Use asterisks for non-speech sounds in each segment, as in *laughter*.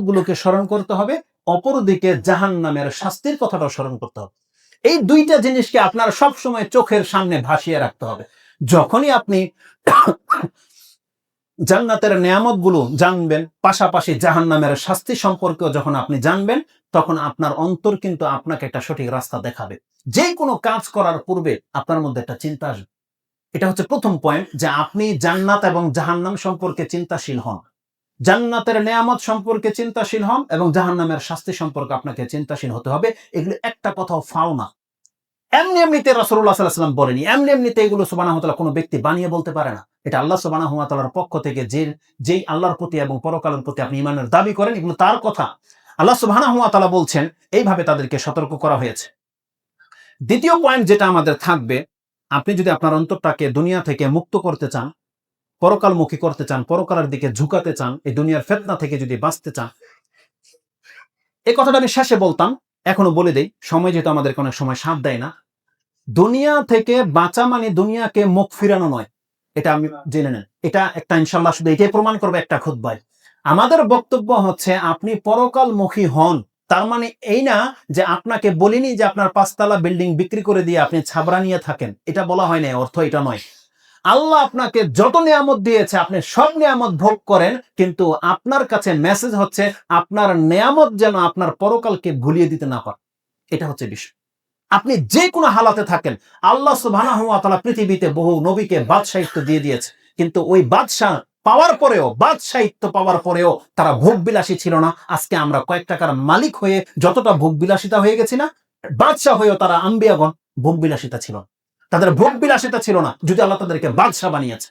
গুলোকে স্মরণ করতে হবে, অপরদিকে জাহান নামের শাস্তির কথাটা স্মরণ করতে হবে। এই দুইটা জিনিসকে আপনার সব সময় চোখের সামনে ভাসিয়ে রাখতে হবে। যখনই আপনি জান্নাতের নিয়ামতগুলো জানবেন, পাশাপাশি জাহান নামের শাস্তি সম্পর্কেও যখন আপনি জানবেন, তখন আপনার অন্তর কিন্তু আপনাকে একটা সঠিক রাস্তা দেখাবে। যে কোনো কাজ করার পূর্বে আপনার মধ্যে একটা চিন্তা আসবে। এটা হচ্ছে প্রথম পয়েন্ট যে আপনি জান্নাত এবং জাহান্নাম সম্পর্কে চিন্তাশীল হন। জান্নাতের নেয়ামত সম্পর্কে চিন্তাশীল হন এবং জাহান্নামের শাস্তি সম্পর্কে আপনাকে চিন্তাশীল হতে হবে। এগুলো একটা কথাও ফাও না। এমনি এমনিতে রাসূলুল্লাহ সাল্লাল্লাহু আলাইহি বলেনি। এমনি এমনিতে এগুলো সুবহানাহু ওয়া কোনো ব্যক্তি বানিয়ে বলতে পারে না। এটা আল্লাহ তাআলার পক্ষ থেকে যে, যেই আল্লাহর প্রতি এবং পরকালের প্রতি আপনি ইমানের দাবি করেন, এগুলো তার কথা। আল্লাহ সুবহানাহু ওয়া তাআলা বলছেন, এইভাবে তাদেরকে সতর্ক করা হয়েছে। দ্বিতীয় পয়েন্ট যেটা আমাদের থাকবে, আপনি যদি আপনার অন্তরটাকে দুনিয়া থেকে মুক্ত করতে চান পরকালমুখী করতে চান, পরকালের দিকে ঝুঁকাতে চান, এই দুনিয়ার ফেতনা থেকে যদি বাঁচতে চান। এই কথাটা আমি শেষে বলতাম, এখনও বলে দেই, সময় যেহেতু আমাদেরকে অনেক সময় সাথ দেয় না। দুনিয়া থেকে বাঁচা মানে দুনিয়াকে মুখ ফিরানো নয়, এটা আমি জেনে নেন। এটা একটা ইনশাল্লাহ শুধু এটাই প্রমাণ করবে একটা খুদ্বায় আমাদের বক্তব্য হচ্ছে, আপনি পরকালমুখী হন, তার মানে এই না যে আপনাকে বলিনি যে আপনার পাঁচতলা বিল্ডিং বিক্রি করে দিয়ে আপনি ছাবরা নিয়ে থাকেন। এটা বলা হয় না অর্থ এটা নয়। আল্লাহ আপনাকে যত নিয়ামত দিয়েছে, আপনি সব নিয়ামত ভোগ করেন, কিন্তু আপনার কাছে মেসেজ হচ্ছে, আপনার নিয়ামত যেন আপনার পরকালকে ভুলিয়ে দিতে না পারে। এটা হচ্ছে বিষয়। আপনি যে কোনো হালাতে থাকেন, আল্লাহ তাআলা পৃথিবীতে বহু নবীকে বাদশাহিত্য দিয়ে দিয়েছে। কিন্তু ওই বাদশাহ পাওয়ার পরেও বাদশাহিত্য পাওয়ার পরেও তারা ভোগ বিলাসী ছিল না। আজকে আমরা কয়েক টাকার মালিক হয়ে যতটা ভোগ বিলাসিতা হয়ে গেছি না, বাদশাহ হয়েও তারা আম্বিয়াগণ ভোগ বিলাসিতা ছিল না। তাদের ভোগ বিলাসিতা ছিল না, যদি আল্লাহ তাদেরকে বাদশাহ বানিয়েছে।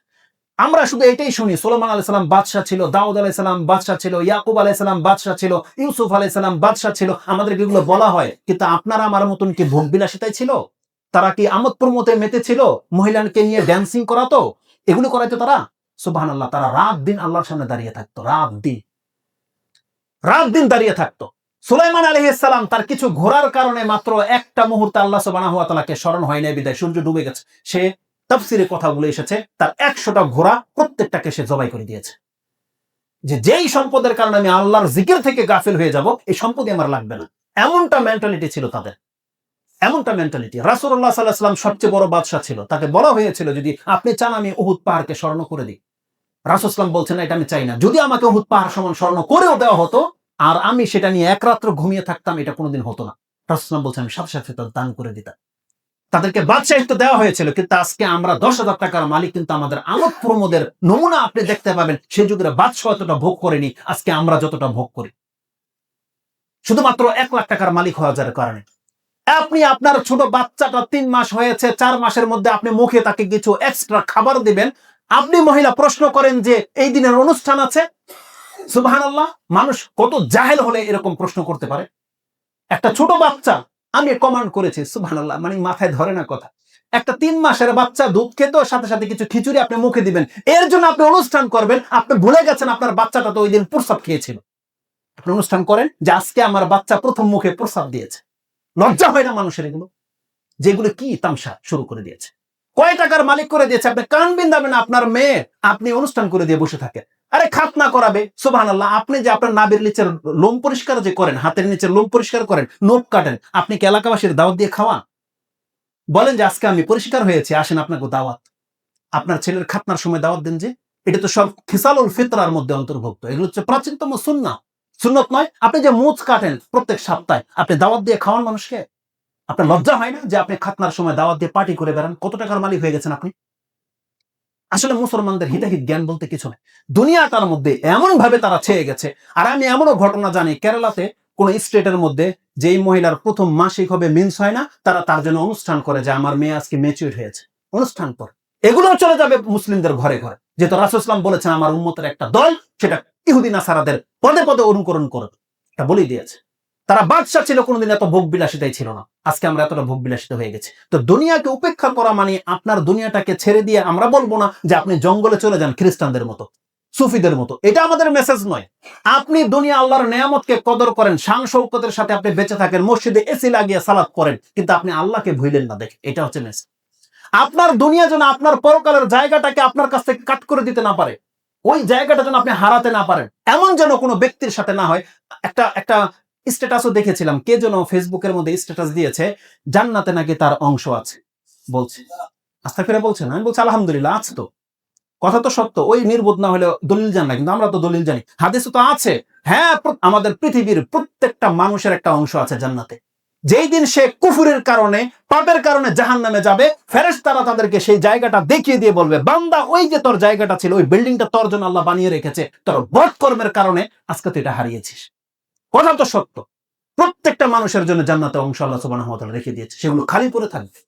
আমরা শুধু এটাই শুনি সোলোমান আলাই সাল্লাম বাদশাহ ছিল, দাউদ আলাই সাল্লাম বাদশাহ ছিল, ইয়াকুব আলাই সাল্লাম বাদশাহ ছিল, ইউসুফ আলাই সাল্লাম বাদশাহ ছিল। আমাদেরকে এগুলো বলা হয়, কিন্তু আপনারা আমার মতন কি ভোগ বিলাসিতাই ছিল? তারা কি আমোদ প্রমোতে মেতে ছিল? মহিলাকে নিয়ে ড্যান্সিং করাতো? এগুলো করাইতো তারা? সুবাহ আল্লাহ তারা রাত দিন আল্লাহর সামনে দাঁড়িয়ে থাকতো, রাত দিন। রাত দিন দাঁড়িয়ে থাকতো। সুলাইমান আলহিসাল্লাম তার কিছু ঘোরার কারণে মাত্র একটা মুহূর্তে আল্লাহ সুবাহ তালাকে স্মরণ হয় নাই, বিদায়। সূর্য ডুবে গেছে। সে তফসিরে কথাগুলো এসেছে, তার একশোটা ঘোড়া প্রত্যেকটাকে সে জবাই করে দিয়েছে। যে যেই সম্পদের কারণে আমি আল্লাহর জিকির থেকে গাফিল হয়ে যাব, এই সম্পদই আমার লাগবে না। এমনটা মেন্টালিটি ছিল তাদের। এমনটা মেন্টালিটি রাসুল্লাহ সাল্লাহ সাল্লাম সবচেয়ে বড় বাদশাহ ছিল। তাকে বলা হয়েছিল, যদি আপনি চান আমি উহুদ পাহাড়কে স্মরণ করে দিই। রাসুসলাম বলছেন এটা আমি চাই না। যদি আমাকে উহুদ পাহাড় সমান স্মরণ করেও দেওয়া হতো আর আমি সেটা নিয়ে এক রাত্র ঘুমিয়ে থাকতাম, এটা কোনোদিন হতো না। রাসুসলাম বলছেন, আমি সাথে সাথে তার দান করে দিতাম। তাদেরকে বাদশাহিত্য দেওয়া হয়েছিল, কিন্তু আজকে আমরা দশ হাজার টাকার মালিক, কিন্তু আমাদের আমোদ প্রমোদের নমুনা আপনি দেখতে পাবেন, সেই যুগের বাদশাহ এতটা ভোগ করেনি, আজকে আমরা যতটা ভোগ করি। শুধুমাত্র এক লাখ টাকার মালিক হওয়া যার কারণে। আপনি আপনার ছোট বাচ্চাটা তিন মাস হয়েছে, চার মাসের মধ্যে আপনি মুখে তাকে কিছু এক্সট্রা খাবার দিবেন। আপনি মহিলা প্রশ্ন করেন যে, এই দিনের অনুষ্ঠান আছে? সুবাহান আল্লাহ মানুষ কত জাহেল হলে এরকম প্রশ্ন করতে পারে? একটা ছোট বাচ্চা, আমি কমান্ড করেছি সুবাহান আল্লাহ মানে মাথায় ধরে না কথা। একটা তিন মাসের বাচ্চা দুধ খেত, সাথে সাথে কিছু খিচুড়ি আপনি মুখে দিবেন। এর জন্য আপনি অনুষ্ঠান করবেন, আপনি ভুলে গেছেন আপনার বাচ্চাটা তো ওই দিন প্রস্রাব খেয়েছিল। আপনি অনুষ্ঠান করেন যে আজকে আমার বাচ্চা প্রথম মুখে প্রস্রাব দিয়েছে। লজ্জা হয় না মানুষের এগুলো? যেগুলো কি তামসা শুরু করে দিয়েছে। কয় টাকার মালিক করে দিয়েছে? আপনি কান বিন্দাবেন আপনার মেয়ে আপনি অনুষ্ঠান করে দিয়ে বসে থাকেন আরে খাত না করাবে সুবাহ আপনি যে আপনার নাবির নিচের লোম পরিষ্কার যে করেন, হাতের নিচে লোম পরিষ্কার করেন নোপ কাটেন, আপনি কি এলাকাবাসীর দাওয়াত দিয়ে খাওয়ান বলেন যে, আজকে আমি পরিষ্কার হয়েছি, আসেন আপনাকে দাওয়াত। আপনার ছেলের খাতনার সময় দাওয়াত দেন যে, এটা তো সব খিসালুল ফিতরার মধ্যে অন্তর্ভুক্ত। এগুলো হচ্ছে প্রাচীনতম সুন্না সুন্নত নয়, আপনি যে মুচ কাটেন প্রত্যেক সপ্তাহে, আপনি দাওয়াত দিয়ে খাওয়ান মানুষকে? আপনার লজ্জা হয় না যে, আপনি খাতনার সময় দাওয়াত দিয়ে পার্টি করে বেড়ান? কত টাকার মালিক হয়ে গেছেন আপনি? আসলে মুসলমানদের হিতাহিত জ্ঞান বলতে কিছু নেই। দুনিয়াটার মধ্যে এমন ভাবে তারা ছেয়ে গেছে, আর আমি এমনও ঘটনা জানি, কেরালাতে কোন স্টেটের মধ্যে যেই মহিলার প্রথম মাসিক হবে মিন্স হয় না, তারা তার জন্য অনুষ্ঠান করে যে আমার মেয়ে আজকে মেচিউর হয়েছে। অনুষ্ঠান করে। এগুলো চলে যাবে মুসলিমদের ঘরে ঘরে। যেহেতু রাসুসলাম বলেছেন, আমার উন্মতের একটা দল, সেটা ইহুদিন আসারাদের পদে পদে অনুকরণ করবে। এটা বলেই দিয়েছে। তারা বাদশাহ ছিল কোনোদিন এত ভোগ বিলাসিতাই ছিল না। আজকে আমরা এতটা ভোগ বিলাসিত হয়ে গেছি। তো দুনিয়াকে উপেক্ষা করা মানে আপনার দুনিয়াটাকে ছেড়ে দিয়ে আমরা বলব না যে আপনি জঙ্গলে চলে যান খ্রিস্টানদের মতো, সুফিদের মতো। এটা আমাদের মেসেজ নয়। আপনি দুনিয়া আল্লাহর নেয়ামতকে কদর করেন শান শৌকতের সাথে আপনি বেঁচে থাকেন, মসজিদে এসি লাগিয়ে সালাদ করেন, কিন্তু আপনি আল্লাহকে ভুলেন না দেখে। এটা হচ্ছে মেসেজ আপনার দুনিয়া যেন আপনার পরকালের জায়গাটাকে আপনার কাছ থেকে কাট করে দিতে না পারে, ওই জায়গাটা যেন আপনি হারাতে না পারেন, এমন যেন কোনো ব্যক্তির সাথে না হয়। একটা একটা স্ট্যাটাসও দেখেছিলাম। কে যেন ফেসবুকের মধ্যে স্ট্যাটাস দিয়েছে, জান্নাতে নাকি তার অংশ আছে। বলছে। আস্তা ফিরে বলছেন আমি বলছি, আলহামদুলিল্লাহ, আছে তো। কথা তো সত্য, ওই নির্বোধ না হলে দলিল জান না, কিন্তু আমরা তো দলিল জানি। হাদিস তো আছে। হ্যাঁ আমাদের পৃথিবীর প্রত্যেকটা মানুষের একটা অংশ আছে জান্নাতে। যেই দিন সে কুফুরের কারণে, পাপের কারণে জাহান নামে যাবে ফেরেস তারা তাদেরকে সেই জায়গাটা দেখিয়ে দিয়ে বলবে, বান্দা, ওই যে তোর জায়গাটা ছিল, ওই বিল্ডিংটা তোর জন্য আল্লাহ বানিয়ে রেখেছে, তোর বধ কর্মের কারণে আজকে তুই এটা হারিয়েছিস। কথা তো সত্য। প্রত্যেকটা মানুষের জন্য জান্নাতে অংশ আল্লাহ ওয়া রেখে দিয়েছে। সেগুলো খালি পড়ে থাকবে।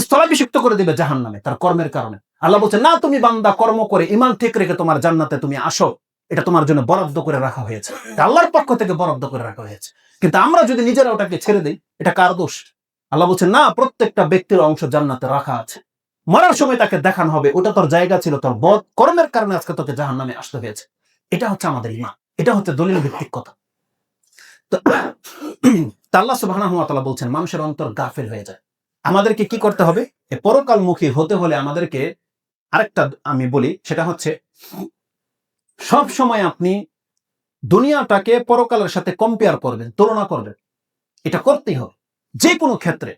স্থলাভিষিক্ত করে দিবে জাহান নামে তার কর্মের কারণে। আল্লাহ বলছে, না, তুমি বান্দা, কর্ম করে ইমান ঠিক রেখে তোমার জান্নাতে তুমি আসো। এটা তোমার জন্য বরাদ্দ করে রাখা হয়েছে। আল্লাহর পক্ষ থেকে বরাদ্দ করে রাখা হয়েছে। কিন্তু আমরা যদি নিজেরা ওটাকে ছেড়ে দিই, এটা কার দোষ? আল্লাহ বলছে, না, প্রত্যেকটা ব্যক্তির অংশ জান্নাতে রাখা আছে। মরার সময় তাকে দেখানো হবে। ওটা তোর জায়গা ছিল, তোর বদ কর্মের কারণে আজকে তোকে জাহান নামে আসতে হয়েছে। এটা হচ্ছে আমাদের ইমান এটা হচ্ছে দলিল ভিত্তিক কথা। তো তা আল্লাহ সুবহানাহু ওয়া তাআলা বলছেন, মানুষের অন্তর গাফিল হয়ে যায়। আমাদেরকে কি করতে হবে? এ পরকালমুখী হতে হলে আমাদেরকে আরেকটা আমি বলি, সেটা হচ্ছে সব সময় আপনি দুনিয়াটাকে পরকালের সাথে কম্পেয়ার করবেন, তুলনা করবেন। এটা করতেই হবে। যে কোনো ক্ষেত্রে,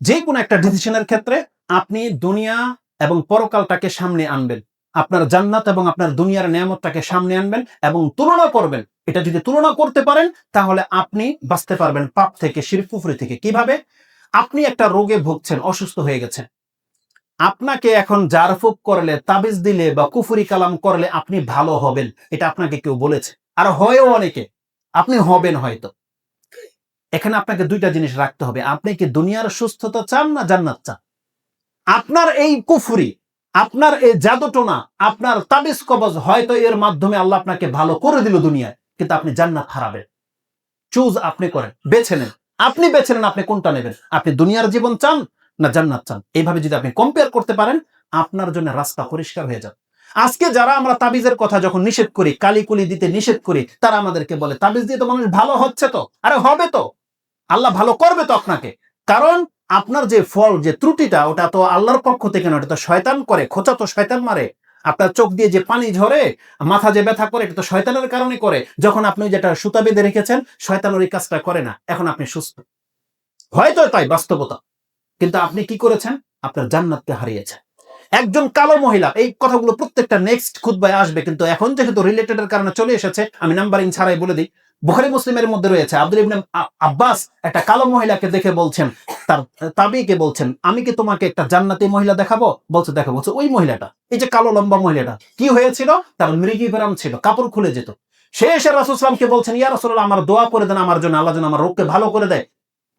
যে কোনো একটা ডিসিশনের ক্ষেত্রে আপনি দুনিয়া এবং পরকালটাকে সামনে আনবেন। আপনার জান্নাত এবং আপনার দুনিয়ার নিয়ামতটাকে সামনে আনবেন এবং তুলনা করবেন। এটা যদি তুলনা করতে পারেন, তাহলে আপনি বাঁচতে পারবেন পাপ থেকে শিরপুফরি থেকে। কীভাবে? আপনি একটা রোগে ভুগছেন, অসুস্থ হয়ে গেছেন। আপনাকে এখন জারফুক করলে, তাবিজ দিলে বা কুফুরি কালাম করলে আপনি ভালো হবেন। এটা আপনাকে কেউ বলেছে। আর হয়েও অনেকে। আপনি হবেন হয়তো। এখানে আপনাকে দুইটা জিনিস রাখতে হবে। আপনি কি দুনিয়ার সুস্থতা চান না জান্নাত চান? আপনার এই কুফুরি আপনার এই জাদুটোনা, আপনার তাবিজ কবজ হয়তো এর মাধ্যমে আল্লাহ আপনাকে ভালো করে দিল দুনিয়ায়, কিন্তু আপনি জান্নাত হারাবেন। চুজ আপনি করেন, বেছে নেন। আপনি বেছে নেন আপনি কোনটা নেবেন? আপনি দুনিয়ার জীবন চান না জান্নাত চান? এইভাবে যদি আপনি কম্পেয়ার করতে পারেন, আপনার জন্য রাস্তা পরিষ্কার হয়ে যাবে। আজকে যারা আমরা তাবিজের কথা যখন নিষেধ করি, কালিকুলি দিতে নিষেধ করি, তারা আমাদেরকে বলে, তাবিজ দিয়ে তো মানুষ ভালো হচ্ছে তো? আরে হবে তো। আল্লাহ ভালো করবে তো আপনাকে। কারণ আপনার যে ফল, যে ত্রুটিটা, ওটা তো আল্লাহর পক্ষ থেকে না ওটা তো শয়তান করে, খোঁচা তো শয়তান মারে। আপনার চোখ দিয়ে যে পানি ঝরে, মাথা যে ব্যথা করে, এটা তো শয়তানের কারণে করে। যখন আপনি যেটা সুতা বেঁধে রেখেছেন, শয়তান ওই কাজটা করে না। এখন আপনি সুস্থ। হয়তো তাই বাস্তবতা। কিন্তু আপনি কি করেছেন? আপনার জান্নাতকে হারিয়েছেন। একজন কালো মহিলা, এই কথাগুলো প্রত্যেকটা নেক্সট খুদ্বায় আসবে, কিন্তু এখন যেহেতু রিলেটেডের কারণে চলে এসেছে, আমি নাম্বারিং ছাড়াই বলে দিই। বুখারি মুসলিমের মধ্যে রয়েছে। আব্দুল ইবনে আব্বাস একটা কালো মহিলাকে দেখে বলছেন, তার তাবিকে বলছেন, আমি কি তোমাকে একটা জান্নাতি মহিলা দেখাবো? বলছে, দেখো, বলছে, ওই মহিলাটা, এই যে কালো লম্বা মহিলাটা, কি হয়েছিল? তার মৃগী ব্যারাম ছিল, কাপড় খুলে যেত। সে এসে রাসুসলামকে বলছেন, ইয়া রাসুল্লাহ আমার দোয়া করে দেন আমার জন্য, আল্লাহ যেন আমার রোগকে ভালো করে দেয়।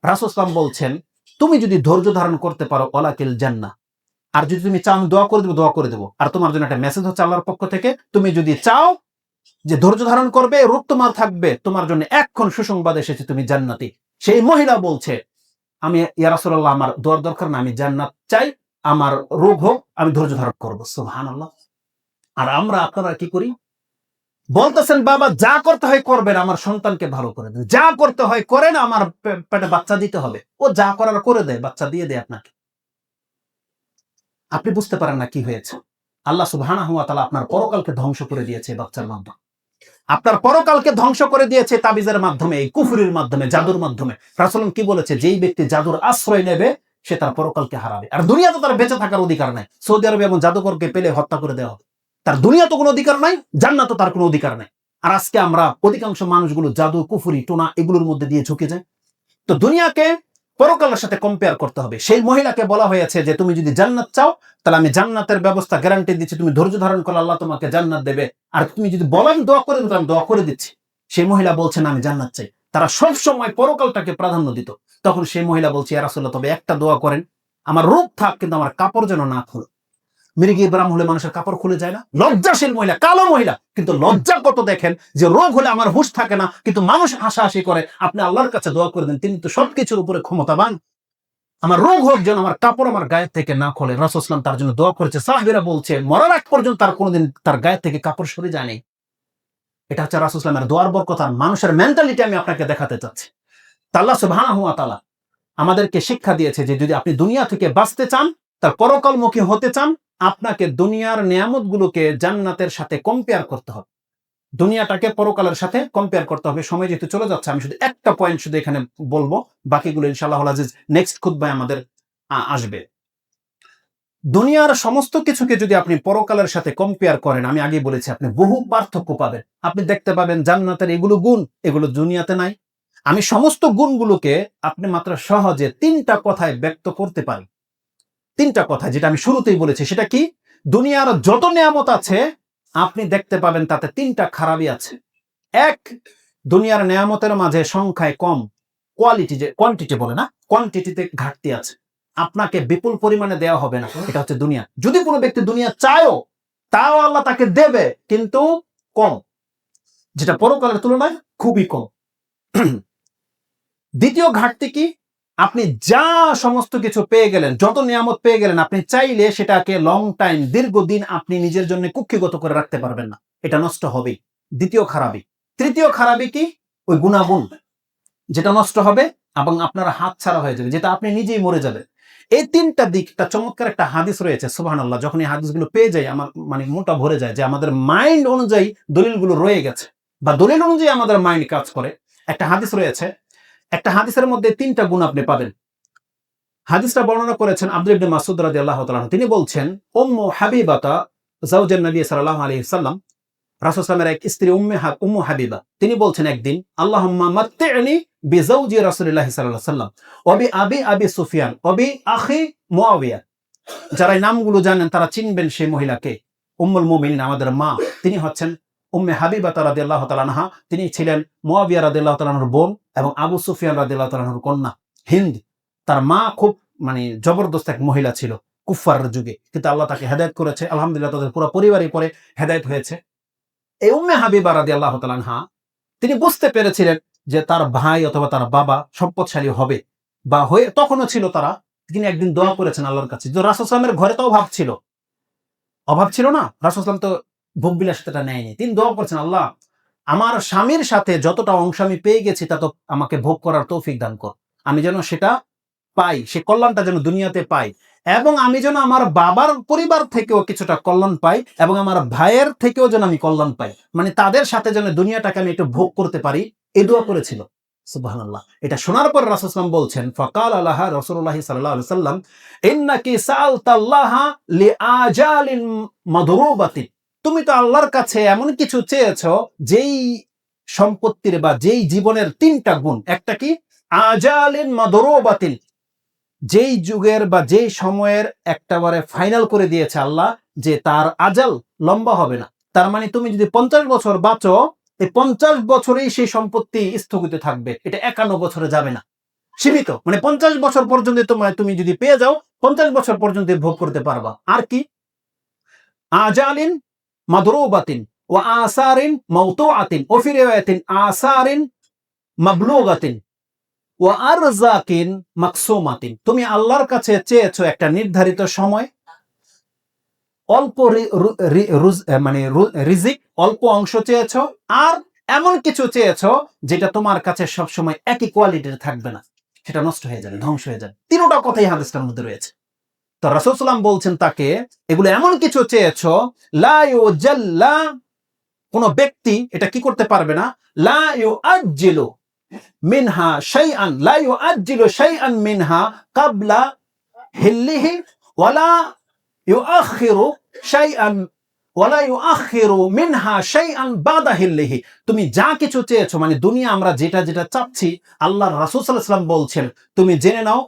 রাসুসলাম বলছেন, তুমি যদি ধৈর্য ধারণ করতে পারো ওলাকিল জান্না আর যদি তুমি চাও দোয়া করে দেবো, দোয়া করে দেবো। আর তোমার জন্য একটা মেসেজ হচ্ছে আল্লাহর পক্ষ থেকে, তুমি যদি চাও যে ধৈর্য ধারণ করবে রোগ তোমার থাকবে, তোমার জন্য এক্ষণ সুসংবাদ এসেছে, তুমি জান্নাতি। সেই মহিলা বলছে, আমি ইয়ারাসুল্লাহ আমার দোয়ার দরকার না, আমি জান্নাত চাই, আমার রোগ হোক, আমি ধৈর্য ধারণ করব। সুহান আর আমরা আপনারা কি করি? বলতেছেন, বাবা, যা করতে হয় করবেন, আমার সন্তানকে ভালো করে দেন। যা করতে হয় করেন, আমার পেটে বাচ্চা দিতে হবে। ও যা করার করে দেয়, বাচ্চা দিয়ে দেয় আপনাকে। আপনি বুঝতে পারেন না কি হয়েছে। আল্লাহ তাআলা আপনার পরকালকে ধ্বংস করে দিয়েছে বাচ্চার মাধ্যমে। আপনার পরকালকে ধ্বংস করে দিয়েছে তাবিজের মাধ্যমে, এই কুফুরির মাধ্যমে, জাদুর মাধ্যমে। রাসূলুল্লাহ কি বলেছে? যেই ব্যক্তি জাদুর আশ্রয় নেবে, সে তার পরকালকে হারাবে। আর দুনিয়াতে তার বেঁচে থাকার অধিকার নাই। সৌদি আরবে এমন জাদুকরকে পেলে হত্যা করে দেওয়া হবে। তার দুনিয়া তো কোনো অধিকার নাই, জান্নাত তার কোনো অধিকার নাই। আর আজকে আমরা অধিকাংশ মানুষগুলো জাদু, কুফুরি, টোনা এগুলোর মধ্যে দিয়ে ঝুঁকে যায়। তো দুনিয়াকে পরকালের সাথে কম্পেয়ার করতে হবে। সেই মহিলাকে বলা হয়েছে যে, তুমি যদি জান্নাত চাও, তাহলে আমি জান্নাতের ব্যবস্থা গ্যারান্টি দিচ্ছি। তুমি ধৈর্য ধারণ করলে আল্লাহ তোমাকে জান্নাত দেবে। আর তুমি যদি বলেন দোয়া করে দিতাম দোয়া করে দিচ্ছি। সেই মহিলা বলছেন আমি জান্নাত চাই। তারা সব সময় পরকালটাকে প্রাধান্য দিত। তখন সেই মহিলা বলছে রাসুল্লাহ তবে একটা দোয়া করেন। আমার রূপ থাক, কিন্তু আমার কাপড় যেন না খুলে। মৃগী ব্রাম হলে মানুষের কাপড় খুলে যায় না? লজ্জাশীল মহিলা কালো মহিলা। কিন্তু লজ্জা কত দেখেন যে রোগ হলে আমার হুঁশ থাকে না কিন্তু মানুষ হাসাহাসি করে। আপনি আল্লাহর কাছে দোয়া করে দেন তিনি তো সবকিছুর উপরে ক্ষমতাবান। আমার রোগ হোক যেন আমার কাপড় আমার গায়ের থেকে না খোলে। রাসুসলাম তার জন্য দোয়া করেছে। সাহাবিরা বলছে মরার আগ পর্যন্ত তার কোনোদিন তার গায়ের থেকে কাপড় সরে যায়নি। এটা হচ্ছে রাসুসলামের দোয়ার বরকত আর মানুষের মেন্টালিটি আমি আপনাকে দেখাতে চাচ্ছি। তাল্লা সুবহানাহু ওয়া তাআলা আমাদেরকে শিক্ষা দিয়েছে যে যদি আপনি দুনিয়া থেকে বাঁচতে চান তার পরকালমুখী হতে চান আপনাকে দুনিয়ার নিয়ামতগুলোকে জান্নাতের সাথে কম্পেয়ার করতে হবে। দুনিয়াটাকে পরকালের সাথে কম্পেয়ার করতে হবে। সময় যেহেতু চলে যাচ্ছে, আমি শুধু একটা পয়েন্ট শুধু এখানে বলব, বাকিগুলো ইনশাআল্লাহ আজিজ নেক্সট খুদ্ায় আমাদের আসবে। দুনিয়ার সমস্ত কিছুকে যদি আপনি পরকালের সাথে কম্পেয়ার করেন, আমি আগে বলেছি, আপনি বহু পার্থক্য পাবেন। আপনি দেখতে পাবেন জান্নাতের এগুলো গুণ, এগুলো দুনিয়াতে নাই। আমি সমস্ত গুণগুলোকে আপনি মাত্র সহজে তিনটা কথায় ব্যক্ত করতে পারি। তিনটা কথা যেটা আমি শুরুতেই বলেছি, সেটা কি? দুনিয়ার যত নিয়ামত আছে, আপনি দেখতে পাবেন তাতে তিনটা খারাপই আছে। এক, দুনিয়ার নিয়ামতের মাঝে সংখ্যায় কম কোয়ালিটি যে কোয়ান্টিটি বলে না কোয়ান্টিটিতে ঘাটতি আছে। আপনাকে বিপুল পরিমাণে দেওয়া হবে না, এটা হচ্ছে দুনিয়া। যদি কোনো ব্যক্তি দুনিয়া চায়ও, তাও আল্লাহ তাকে দেবে, কিন্তু কম। যেটা পরকালের তুলনায় খুবই কম। *clears throat* দ্বিতীয় ঘাটতি কি? আপনি যা সমস্ত কিছু পেয়ে গেলেন, যত নিয়ামত পেয়ে গেলেন, আপনি চাইলে সেটাকে লং টাইম দীর্ঘদিন আপনি নিজের জন্য কুক্ষিগত করে রাখতে পারবেন না। এটা নষ্ট হবেই। দ্বিতীয় খারাপই। তৃতীয় খারাপই কি? ওই গুণাগুণ। যেটা নষ্ট হবে এবং আপনার হাত ছাড়া হয়ে যাবে, যেটা আপনি নিজেই মরে যাবে এই তিনটা দিকটা চমৎকার একটা হাদিস রয়েছে সুবাহ আল্লাহ যখন এই হাদিসগুলো পেয়ে যাই, আমার মানে মোটা ভরে যায় যে আমাদের মাইন্ড অনুযায়ী দলিলগুলো রয়ে গেছে। বা দলিল অনুযায়ী আমাদের মাইন্ড কাজ করে। একটা হাদিস রয়েছে একটা হাদিসের মধ্যে তিনটা গুণ আপনি পাবেন। হাদিসটা বর্ণনা করেছেন আব্দুল ইবনে মাসুদ রাদিয়াল্লাহু তাআলা আনহু। তিনি বলছেন, উম্মু হাবিবাতা জাওজান নবী সাল্লাল্লাহু আলাইহি সাল্লাম, রাসূল সাল্লামের এক স্ত্রী উম্মে উম্মু হাবিবা। তিনি বলছেন একদিন, আল্লাহুম্মা মাত্তি'নি বিজাওজি রাসূলিল্লাহি আলাইহি সাল্লাম ওয়া বি আবি আবি সুফিয়ান ওয়া বি আখি মুআবিয়া যারা নামগুলো জানেন তারা চিনবেন সেই মহিলাকে। উম্মুল মুমিনিন, আমাদের মা। তিনি হচ্ছেন উম্মে হাবিবা রাদিয়াল্লাহু তাআলা আনহা, তিনি ছিলেন মুআবিয়া রাদিয়াল্লাহু তাআলা আনহুর বোন এবং আবু সুফিয়ান রাদিয়াল্লাহু তাআলা আনহুর কন্যা। হিন্দ, তার মা খুব মানে জবরদস্ত এক মহিলা ছিল কুফার যুগে। কিন্তু আল্লাহ তাকে হেদায়ত করেছে, আলহামদুলিল্লাহ তাদের পুরো পরিবারই পরে হেদায়েত হয়েছে। এই উম্মে হাবিবা রাদিয়াল্লাহু তাআলা আনহা, তিনি বুঝতে পেরেছিলেন যে তার ভাই অথবা তার বাবা সম্পদশালী হবে, বা হয়ে তখনও ছিল তারা, তিনি একদিন দোয়া করেছেন আল্লাহর কাছে। যে রাসুসলামের ঘরে তো অভাব ছিল। অভাব ছিল না? রাসুসলাম তো ভোগ বিলাসিতাটা নেয়নি। তিনি দোয়া করেছেন, আল্লাহ, আমার স্বামীর সাথে যতটা অংশ আমি পেয়ে গেছি, তা তো আমাকে ভোগ করার তৌফিক দান কর। আমি যেন সেটা পাই, সে কল্যাণটা যেন দুনিয়াতে পাই। এবং আমি যেন আমার বাবার পরিবার থেকেও কিছুটা কল্যাণ পাই, এবং আমার ভাইয়ের থেকেও যেন আমি কল্যাণ পাই। মানে তাদের সাথে যেন দুনিয়াটাকে আমি একটু ভোগ করতে পারি, এ দোয়া করেছিল। সুবহানাল্লাহ। এটা শোনার পর রাসূলুল্লাহ বলছেন, ফাকাল আলাহ রাসূলুল্লাহ সাল্লাল্লাহু আলাইহি সাল্লাম ইন্নাকি সাআলতাল্লাহা লিআজালিন মাদরুবাতিন। তুমি তো আল্লাহর কাছে এমন কিছু চেয়েছো, যেই সম্পত্তির বা যেই জীবনের তিনটা গুণ। একটা কি? আজালিন মাদরুবাতিন। যেই যুগের বা যেই সময়ের একটাবারে ফাইনাল করে দিয়েছে আল্লাহ যে তার আজাল লম্বা হবে না। তার মানে তুমি যদি পঞ্চাশ বছর বাঁচো, এই পঞ্চাশ বছরেই সেই সম্পত্তি স্থগিত থাকবে। এটা একান্ন বছরে যাবে না। সীমিত। মানে পঞ্চাশ বছর পর্যন্ত তোমার তুমি যদি পেয়ে যাও, পঞ্চাশ বছর পর্যন্ত ভোগ করতে পারবা। আর কি? আজালিন মাদরুবাতিন ও আসারিন মৌতুআতিন ও ফি রিওয়ায়াতিন আসারিন মাবলুগাতিন ও আরজাকিন মাকসুমাতিন তুমি আল্লাহর কাছে চেয়েছো একটা নির্ধারিত সময়, অল্প মানে রিজিক অল্প অংশ চেয়েছো, আর এমন কিছু চেয়েছো যেটা তোমার কাছে সবসময় একই কোয়ালিটির থাকবে না। সেটা নষ্ট হয়ে যাবে, ধ্বংস হয়ে যাবে। তিনোটা কথাই হাদিসটার মধ্যে রয়েছে। তো রাসূলুল্লাহ বলছেন তাকে, এগুলো এমন কিছু চেয়েছো, লা কোন ব্যক্তি এটা কি করতে পারবে না, লা ইউআজ্জিলু মিনহা শাইআন লা ইউআজ্জিলু শাইআন মিনহা ক্বাবলা হিল্লিহি ওয়ালা মিনহা শাইআন বাদা হিল্লিহি তুমি যা কিছু চেয়েছো মানে দুনিয়া আমরা যেটা যেটা চাচ্ছি আল্লাহ রাসূল সাল্লাল্লাহু বলছেন, তুমি জেনে নাও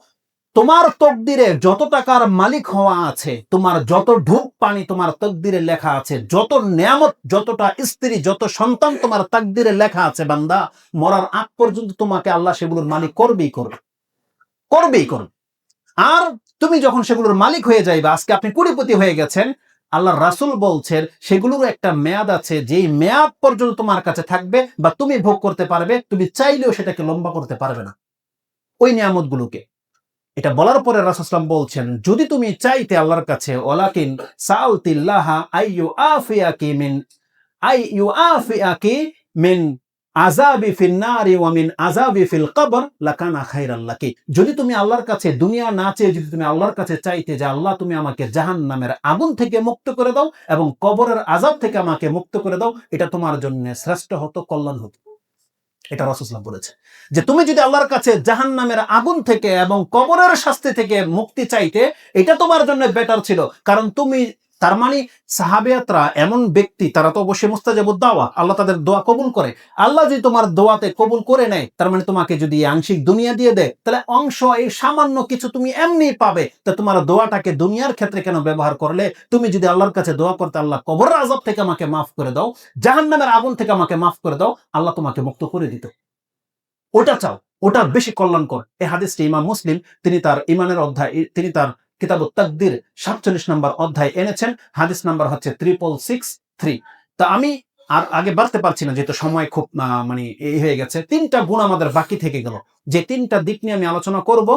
তোমার তকদিরে যত টাকার মালিক হওয়া আছে, তোমার যত ঢুক পানি তোমার তকদিরে লেখা আছে, যত নিয়ামত, যতটা স্ত্রী, যত সন্তান তোমার তাকদিরে লেখা আছে, বান্দা, মরার আগ পর্যন্ত তোমাকে আল্লাহ সেগুলোর মালিক করবেই করবে। করবেই করবে। আর তুমি যখন সেগুলোর মালিক হয়ে যাইবা, আজকে আপনি কুড়িপতি হয়ে গেছেন, আল্লাহ রাসুল বলছেন, সেগুলোর একটা মেয়াদ আছে, যেই মেয়াদ পর্যন্ত তোমার কাছে থাকবে বা তুমি ভোগ করতে পারবে, তুমি চাইলেও সেটাকে লম্বা করতে পারবে না। ওই নিয়ামতগুলোকে। এটা বলার পরে রাসুসলাম বলছেন, যদি তুমি চাইতে আল্লাহর কাছে ওলাকিন সাউতিল্লাহা আইয়ু আফিয়াকি মিন আইয়ু আফিয়াকি মিন আজাবি ফিল নারি ওয়া মিন আজাবি ফিল কবর লাকানা খাইরাল লাকি। যদি তুমি আল্লাহর কাছে, দুনিয়া না চেয়ে যদি তুমি আল্লাহর কাছে চাইতে যে আল্লাহ তুমি আমাকে জাহান নামের আগুন থেকে মুক্ত করে দাও এবং কবরের আজাব থেকে আমাকে মুক্ত করে দাও, এটা তোমার জন্য শ্রেষ্ঠ হতো, কল্যাণ হতো। এটা রসুসলাম বলেছে। যে তুমি যদি আল্লাহর কাছে জাহান নামের আগুন থেকে এবং কবরের শাস্তি থেকে মুক্তি চাইতে, এটা তোমার জন্য বেটার ছিল। কারণ তুমি তার মানে সাহাবিয়াতরা এমন ব্যক্তি, তারা তো অবশ্যই মুস্তাজাবুদ দাওয়া, আল্লাহ তাদের দোয়া কবুল করে। আল্লাহ যদি তোমার দোয়াতে কবুল করে নেয়, তার মানে তোমাকে যদি আংশিক দুনিয়া দিয়ে দেয়, তাহলে অংশ, এই সামান্য কিছু তুমি এমনি পাবে। তা তোমার দোয়াটাকে দুনিয়ার ক্ষেত্রে কেন ব্যবহার করলে? তুমি যদি আল্লাহর কাছে দোয়া করতে, আল্লাহ কবর আজব থেকে আমাকে মাফ করে দাও জাহান নামের আগুন থেকে আমাকে মাফ করে দাও, আল্লাহ তোমাকে মুক্ত করে দিত। ওটা চাও, ওটা বেশি কল্যাণকর। এই হাদিসটি ইমাম মুসলিম, তিনি তার ইমানের অধ্যায়, তিনি তার কিতাব তাকদির সাতচল্লিশ নম্বর অধ্যায় এনেছেন, হাদিস নাম্বার হচ্ছে ত্রিপল সিক্স থ্রি তা আমি আর আগে বাড়তে পারছি না, যেহেতু সময় খুব মানে এই হয়ে গেছে। তিনটা গুণ আমাদের বাকি থেকে গেল। যে তিনটা দিক নিয়ে আমি আলোচনা করব,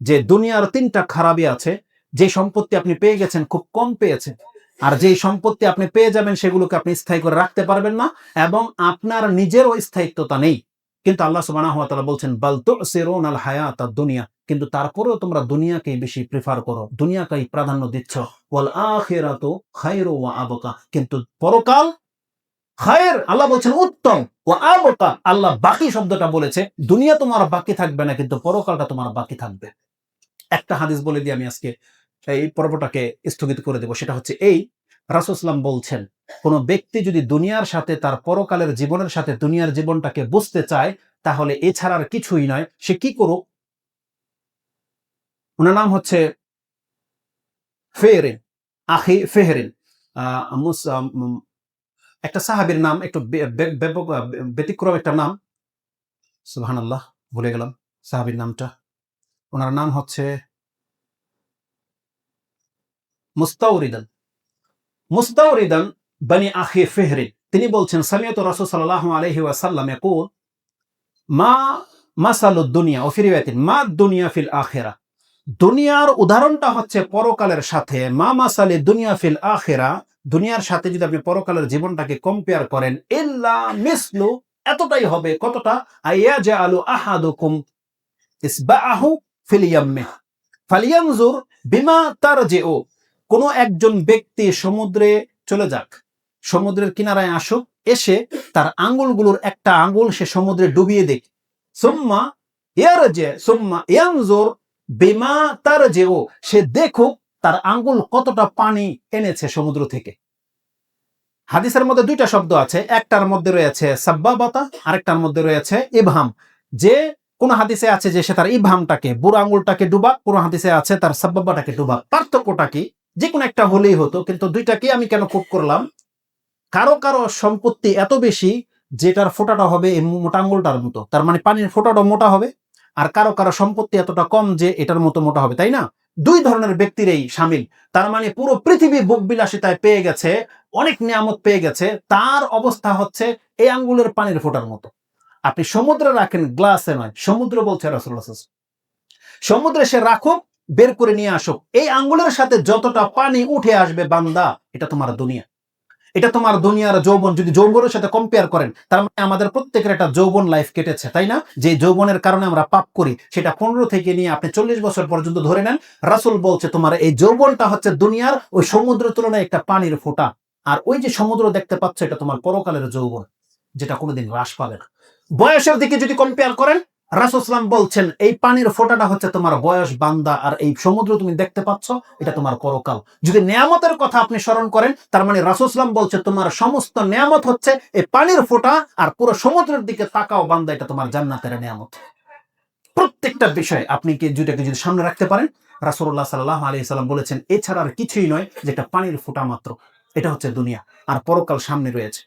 যে দুনিয়ার তিনটা খারাপই আছে, যে সম্পত্তি আপনি পেয়ে গেছেন খুব কম পেয়েছেন, আর যে সম্পত্তি আপনি পেয়ে যাবেন সেগুলোকে আপনি স্থায়ী করে রাখতে পারবেন না, এবং আপনার নিজেরও স্থায়িত্বতা নেই। কিন্তু আল্লাহ সুবহানাহু ওয়া তাআলা বলছেন, বাল তুসিরুন আল হায়াত দুনিয়া কিন্তু তারপরেও তোমরা দুনিয়াকে বেশি প্রিফার করো, দুনিয়াকেই প্রাধান্য দিচ্ছ। ওয়াল আখিরাতু খায়রু ওয়া আবকা কিন্তু পরকাল খায়ের, আল্লাহ বলছেন, উত্তম ও আবকা আল্লাহ বাকি শব্দটা বলেছে, দুনিয়া তোমার বাকি থাকবে না, কিন্তু পরকালটা তোমার বাকি থাকবে। একটা হাদিস বলে দিয়ে আমি আজকে এই পর্বটাকে স্থগিত করে দেব, সেটা হচ্ছে এই রাসুসলাম বলছেন, কোন ব্যক্তি যদি দুনিয়ার সাথে তার পরকালের জীবনের সাথে দুনিয়ার জীবনটাকে বুঝতে চায়, তাহলে এছাড়া আর কিছুই নয়, সে কি করুক? ওনার নাম হচ্ছে ফেহরিন, আখি ফেহরিন। একটা সাহাবীর নাম, একটু ব্যতিক্রম একটা নাম। আল্লাহ ভুলে গেলাম সাহাবীর নামটা। ওনার নাম হচ্ছে মুস্তাউরিদান। মুস্তাউরিদান বানি আখি ফেহরিন তিনি বলছেন, সামিয়ত রাসূল সাল্লাল্লাহু আলাইহি ওয়াসাল্লাম ইয়াকুল, মা মাসালুদ দুনিয়া, ও ফিরিয়াতিন মা দুনিয়া ফিল আখিরা। দুনিয়ার উদাহরণটা হচ্ছে পরকালের সাথে। মা মাসালি দুনিয়া ফিল আখিরা, দুনিয়ার সাথে যদি আপনি পরকালের জীবনটাকে কম্পেয়ার করেন, ইল্লা মিসলু, এতটাই হবে, কতটা? আইয়া যে আলু আহাদুকুম ইসবাহু ফিল ইয়াম্মি। ফালিয়ানজুর বিমা তারজিউ। কোন একজন ব্যক্তি সমুদ্রে চলে যাক, সমুদ্রের কিনারায় আসুক, এসে তার আঙ্গুলগুলোর একটা আঙ্গুল সে সমুদ্রে ডুবিয়ে দেখ সুম্মা ইয়ারজে, সুম্মা ইয়ানজুর বিমা তারজিউ, সে দেখুক তার আঙ্গুল কতটা পানি এনেছে সমুদ্র থেকে। হাদিসের মধ্যে দুইটা শব্দ আছে, একটার মধ্যে রয়েছে সাব্বাবাতা, আরেকটার মধ্যে রয়েছে ইবহাম। যে কোন হাদিসে আছে যে সে তার ইবহামটাকে, বুড়ো আঙ্গুলটাকে ডুবা কোন হাদিসে আছে তার সাব্বাবাটাকে ডুবা পার্থক্যটা কি? যে কোনো একটা হলেই হতো, কিন্তু দুইটাকে আমি কেন কোপ করলাম? কারও কারও সম্পত্তি এত বেশি যেটার ফোটাটা হবে এই মোটা আঙ্গুলটার মতো। তার মানে পানির ফোঁটাটা মোটা হবে, আর কারও কারও সম্পত্তি এতটা কম যে এটার মতো মোটা হবে, তাই না? দুই ধরনের ব্যক্তিরই সামিল। তার মানে পুরো পৃথিবী বিলাসিতায় পেয়ে গেছে, অনেক নিয়ামত পেয়ে গেছে, তার অবস্থা হচ্ছে এই আঙ্গুলের পানির ফোঁটার মতো। আপনি সমুদ্রে রাখেন, গ্লাসে নয়, সমুদ্র বলছে ওয়াসাল্লাম। সমুদ্রে সে রাখুক বের করে নিয়ে আসুক এই আঙ্গুলের সাথে যতটা পানি উঠে আসবে বান্দা, এটা তোমার দুনিয়া। এটা তোমার দুনিয়ার যৌবন। যদি যৌবনের সাথে কম্পেয়ার করেন, তার মানে আমাদের প্রত্যেকের একটা যৌবন লাইফ কেটেছে, তাই না? যে যৌবনের কারণে আমরা পাপ করি, সেটা পনেরো থেকে নিয়ে আপনি চল্লিশ বছর পর্যন্ত ধরে নেন। রাসুল বলছে, তোমার এই যৌবনটা হচ্ছে দুনিয়ার ওই সমুদ্রের তুলনায় একটা পানির ফোঁটা। আর ওই যে সমুদ্র দেখতে পাচ্ছ, এটা তোমার পরকালের যৌবন, যেটা কোনোদিন হ্রাস পাবে না। বয়সের দিকে যদি কম্পেয়ার করেন রাসুসলাম বলছেন, এই পানির ফোঁটাটা হচ্ছে তোমার বয়স, বান্দা, আর এই সমুদ্র তুমি দেখতে পাচ্ছ, এটা তোমার পরকাল। যদি নেয়ামতের কথা আপনি স্মরণ করেন, তার মানে রাসুসলাম বলছে, তোমার সমস্ত নেয়ামত হচ্ছে এই পানির ফোঁটা, আর পুরো সমুদ্রের দিকে তাকাও, বান্দা, এটা তোমার জান্নাতের নেয়ামত। প্রত্যেকটা বিষয় আপনি কি দুইটাকে যদি সামনে রাখতে পারেন রাসুল্লাহ সাল্লাহ আলী সাল্লাম বলেছেন, এছাড়া আর কিছুই নয়, যেটা পানির ফোঁটা মাত্র, এটা হচ্ছে দুনিয়া, আর পরকাল সামনে রয়েছে।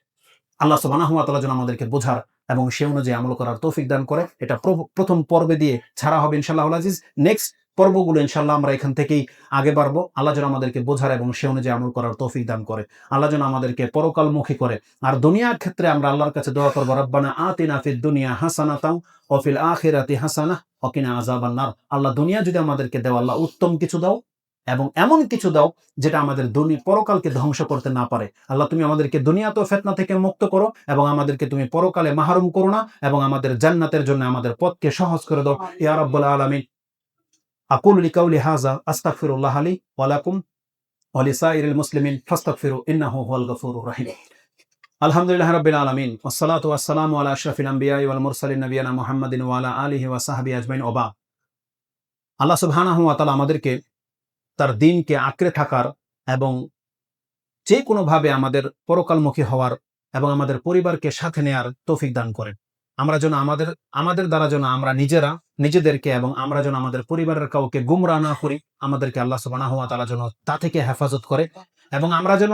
আল্লাহ সুবাহ যেন আমাদেরকে বোঝার এবং সে অনুযায়ী আমল করার তৌফিক দান করে। এটা প্রথম পর্বে দিয়ে ছাড়া হবে ইনশাল্লাহ আজিজ। নেক্সট পর্বগুলো ইনশাল্লাহ আমরা এখান থেকেই আগে বাড়বো। আল্লাহ যেন আমাদেরকে বোঝার এবং সে অনুযায়ী আমল করার তৌফিক দান করে। আল্লাহ যেন আমাদেরকে পরকালমুখী করে। আর দুনিয়ার ক্ষেত্রে আমরা আল্লাহর কাছে দোয়া করব, রব্বানা আতিনা ফিদ দুনিয়া হাসানাতাও অফিল আখিরাতি হাসানা অকিনা আযাবান নার আল্লাহ দুনিয়া যদি আমাদেরকে দেও, আল্লাহ উত্তম কিছু দাও। এবং এমন কিছু দাও যেটা আমাদের দুনি পরকালকে ধ্বংস করতে না পারে। আল্লাহ তুমি আমাদেরকে দুনিয়াতেও ফেতনা থেকে মুক্ত করো এবং আমাদেরকে তুমি পরকালে মাহরুম করো না এবং আমাদের জান্নাতের জন্য আমাদের পথকে সহজ করে দাও। ইয়া রাব্বুল আলামিন। আকুল লিকাউলি হাজা আস্তাগফিরুল্লাহ আলী ওয়ালাকুম ইন্নাহু হুয়াল গফুরুর রহিম। আলহামদুলিল্লাহ রাব্বিল আলামিন। ওয়াসসালাতু ওয়াসসালামু আলা আশরাফিল আমবিয়াই ওয়াল মুরসালিন নবিয়ানা মুহাম্মাদিন ওয়া আলা আলিহি ওয়া সাহবিহি আজমাইন। ওয়া বাদ। আল্লাহ সুবহানাহু ওয়া তাআলা আমাদেরকে তার দিনকে আঁকড়ে থাকার এবং যে কোনোভাবে আমাদের পরকালমুখী হওয়ার এবং আমাদের পরিবারকে সাথে নেয়ার তৌফিক দান করেন। আমরা যেন আমাদের আমাদের দ্বারা যেন আমরা নিজেরা, নিজেদেরকে এবং আমরা যেন আমাদের পরিবারের কাউকে গুমরা না করি, আমাদেরকে আল্লাহ সুবহানাহু ওয়া তাআলা যেন তা থেকে হেফাজত করে এবং আমরা যেন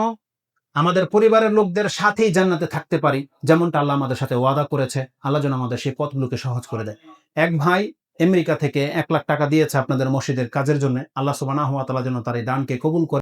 আমাদের পরিবারের লোকদের সাথেই জান্নাতে থাকতে পারি, যেমনটা আল্লাহ আমাদের সাথে ওয়াদা করেছে। আল্লাহ যেন আমাদের সেই পথগুলোকে সহজ করে দেয়। এক ভাই আমেরিকা থেকে এক লাখ টাকা দিয়েছে আপনাদের মসজিদের কাজের জন্য। আল্লাহ সুবানা ওয়া তালা যেন তার এই দানকে কবুল করে।